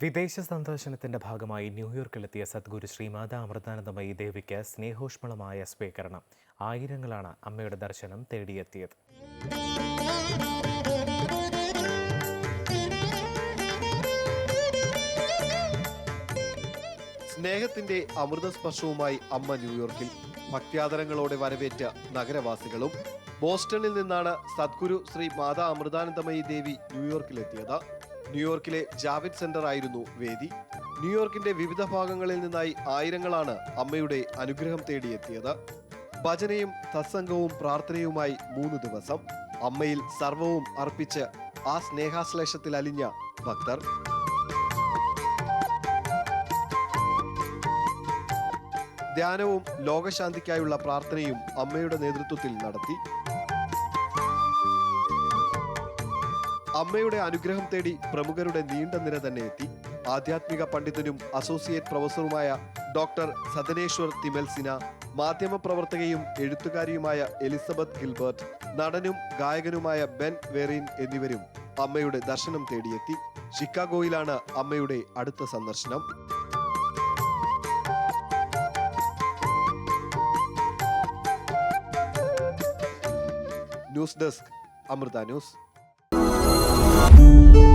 വിദേശ സന്ദർശനത്തിന്റെ ഭാഗമായി ന്യൂയോർക്കിലെത്തിയ സദ്ഗുരു ശ്രീമാത അമൃതാനന്ദമയി ദേവിക്ക് സ്നേഹോഷ്മളമായ സ്വീകരണം. ആയിരങ്ങളാണ് അമ്മയുടെ ദർശനം തേടിയെത്തിയത്. സ്നേഹത്തിന്റെ അമൃതസ്പർശവുമായി അമ്മ ന്യൂയോർക്കിൽ ഭക്ത്യാദരങ്ങളോടെ വരവേറ്റ നഗരവാസികളും ബോസ്റ്റണിൽ നിന്നാണ് സദ്ഗുരു ശ്രീ മാതാ അമൃതാനന്ദമയി ദേവി ന്യൂയോർക്കിലെത്തിയത്. ന്യൂയോർക്കിലെ ജാവിദ് സെന്റർ ആയിരുന്നു വേദി. ന്യൂയോർക്കിന്റെ വിവിധ ഭാഗങ്ങളിൽ നിന്നായി ആയിരങ്ങളാണ് അമ്മയുടെ അനുഗ്രഹം തേടിയെത്തിയത്. ഭജനയും സത്സംഗവും പ്രാർത്ഥനയുമായി മൂന്ന് ദിവസം. അമ്മയിൽ സർവവും അർപ്പിച്ച് ആ സ്നേഹാശ്ലേഷത്തിൽ അലിഞ്ഞ ഭക്തർ. ധ്യാനവും ലോകശാന്തിക്കായുള്ള പ്രാർത്ഥനയും അമ്മയുടെ നേതൃത്വത്തിൽ നടത്തി. അമ്മയുടെ അനുഗ്രഹം തേടി പ്രമുഖരുടെ നീണ്ട നിര തന്നെ എത്തി. ആധ്യാത്മിക പണ്ഡിതനും അസോസിയേറ്റ് പ്രൊഫസറുമായ ഡോക്ടർ സദനേശ്വർ തിമൽസിന മാധ്യമപ്രവർത്തകയും എഴുത്തുകാരിയുമായ എലിസബത്ത് ഗിൽബർട്ട് നടനും ഗായകനുമായ ബെൻ വെറിൻ എന്നിവരും അമ്മയുടെ ദർശനം തേടിയെത്തി. ഷിക്കാഗോയിലാണ് അമ്മയുടെ അടുത്ത സന്ദർശനം. News desk Amrita news. Bye.